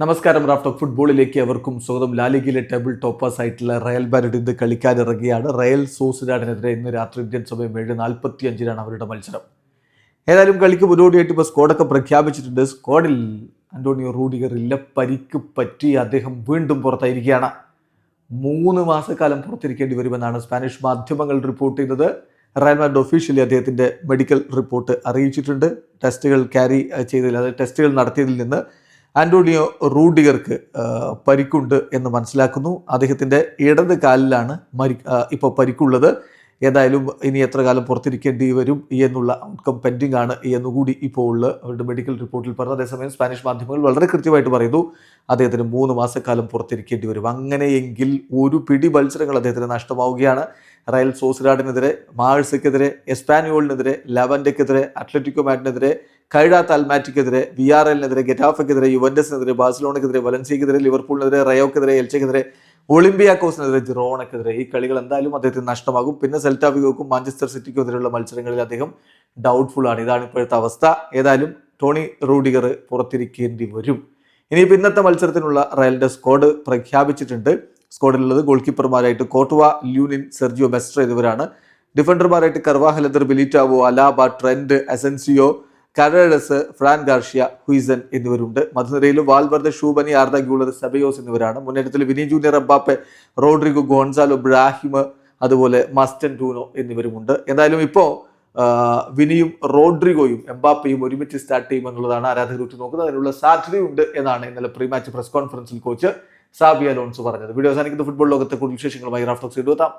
നമസ്കാരം റാഫ്റ്റോ ഫുട്ബോളിലേക്ക് അവർക്കും സ്വാഗതം. ലാലിഗിലെ ടേബിൾ ടോപ്പേഴ്സ് ആയിട്ടുള്ള റയൽ ബാരഡ് ഇന്ന് കളിക്കാനിറങ്ങിയാണ്. റയൽ സോസിനാടിനെതിരെ ഇന്ന് രാത്രി ഇന്ത്യൻ സമയം ഏഴ് നാൽപ്പത്തി അഞ്ചിനാണ് അവരുടെ മത്സരം. ഏതായാലും കളിക്ക് മുന്നോടിയായിട്ട് ഇപ്പോൾ സ്കോഡൊക്കെ പ്രഖ്യാപിച്ചിട്ടുണ്ട്. സ്കോഡിൽ അന്റോണിയോ റൂഡിഗർ ഇല്ല പരിക്ക് പറ്റി അദ്ദേഹം വീണ്ടും പുറത്തായിരിക്കുകയാണ്. മൂന്ന് മാസക്കാലം പുറത്തിരിക്കേണ്ടി വരുമെന്നാണ് സ്പാനിഷ് മാധ്യമങ്ങൾ റിപ്പോർട്ട് ചെയ്തത് റയൽമാൻഡ് ഒഫീഷ്യലി അദ്ദേഹത്തിന്റെ മെഡിക്കൽ റിപ്പോർട്ട് അറിയിച്ചിട്ടുണ്ട്. ടെസ്റ്റുകൾ ക്യാരി ചെയ്തതിൽ അതായത് ടെസ്റ്റുകൾ നടത്തിയതിൽ നിന്ന് ആന്റോണിയോ റൂഡിഗർക്ക് പരിക്കുണ്ട് എന്ന് മനസ്സിലാക്കുന്നു. അദ്ദേഹത്തിന്റെ ഇടത് കാലിലാണ് മരി ഇപ്പോൾ പരിക്കുള്ളത്. ഏതായാലും ഇനി എത്ര കാലം പുറത്തിരിക്കേണ്ടി വരും എന്നുള്ള ഔട്ട്കം പെൻഡിംഗ് ആണ് എന്നുകൂടി ഇപ്പോൾ അവരുടെ മെഡിക്കൽ റിപ്പോർട്ടിൽ പറഞ്ഞു അതേസമയം സ്പാനിഷ് മാധ്യമങ്ങൾ വളരെ കൃത്യമായിട്ട് പറയുന്നു. അദ്ദേഹത്തിന് മൂന്ന് മാസക്കാലം പുറത്തിരിക്കേണ്ടി വരും. അങ്ങനെയെങ്കിൽ ഒരു പിടി മത്സരങ്ങൾ അദ്ദേഹത്തിന് നഷ്ടമാവുകയാണ്. റയൽ സോസിലാഡിനെതിരെ മാഴ്സയ്ക്കെതിരെ എസ്പാനിയോളിനെതിരെ ലവൻഡയ്ക്കെതിരെ അത്ലറ്റിക്കോ മാറ്റിനെതിരെ കൈഡാത്ത് അൽമാറ്റിക്കെതിരെ വി ആർ എല്ലിനെതിരെ ഗെറ്റാഫയ്ക്കെതിരെ യുവൻഡസിനെതിരെ ബാഴ്സലോണയ്ക്കെതിരെ വലൻസിയക്കെതിരെ ലിവർപൂളിനെതിരെ റയോക്കെതിരെ എൽച്ചയ്ക്കെതിരെ ഒളിമ്പിയാക്കോസിനെതിരെ ജിറോണക്കെതിരെ ഈ കളികൾ എന്തായാലും അദ്ദേഹത്തിന് നഷ്ടമാകും. പിന്നെ സെൽറ്റാവിഗോക്കും മാഞ്ചസ്റ്റർ സിറ്റിക്കും എതിരെയുള്ള മത്സരങ്ങളിൽ അദ്ദേഹം ഡൗട്ട്ഫുൾ ആണ്. ഇതാണ് ഇപ്പോഴത്തെ അവസ്ഥ. ഏതായാലും ടോണി റൂഡിഗർ പുറത്തിരിക്കേണ്ടി വരും. ഇനിയിപ്പോൾ ഇന്നത്തെ മത്സരത്തിനുള്ള റയലിന്റെ സ്ക്വാഡ് പ്രഖ്യാപിച്ചിട്ടുണ്ട്. സ്ക്വാഡിലുള്ളത് ഗോൾ കീപ്പർമാരായിട്ട് കോട്ടുവ ല്യൂനിൻ സെർജിയോ മെസ്ട്ര എന്നിവരാണ്. ഡിഫൻഡർമാരായിട്ട് കർവാഹലദർ Militao Alaba Trent Asencio Carreras Fran Garcia Huijsen എന്നിവരുണ്ട്. മധുനിരയിൽ Valverde Tchouameni Arda Guler Ceballos എന്നിവരാണ്. മുന്നേറ്റത്തിൽ Vini Junior Mbappe Rodrygo Gonzalo Brahim അതുപോലെ മസ്റ്റൻ ടൂനോ എന്നിവരുമുണ്ട്. എന്തായാലും ഇപ്പോൾ വിനിയും റോഡ്രിഗോയും എംബാപ്പയും ഒരുമിച്ച് സ്റ്റാർട്ട് ചെയ്യും എന്നുള്ളതാണ് ആരാധകർ ഉറ്റു നോക്കുന്നത്. അതിനുള്ള സാധ്യതയുണ്ട് എന്നാണ് ഇന്നലെ പ്രീ മാച്ച് പ്രസ് കോൺഫറൻസിൽ കോച്ച് സാബി അലോൺസ് പറഞ്ഞത്. വീഡിയോ അവസാനിക്കുന്ന. ഫുട്ബോൾ ലോകത്തെ കൂടുതൽ വിശേഷങ്ങളുമായി റാഫ്റ്റോക്സ് എഴുതാം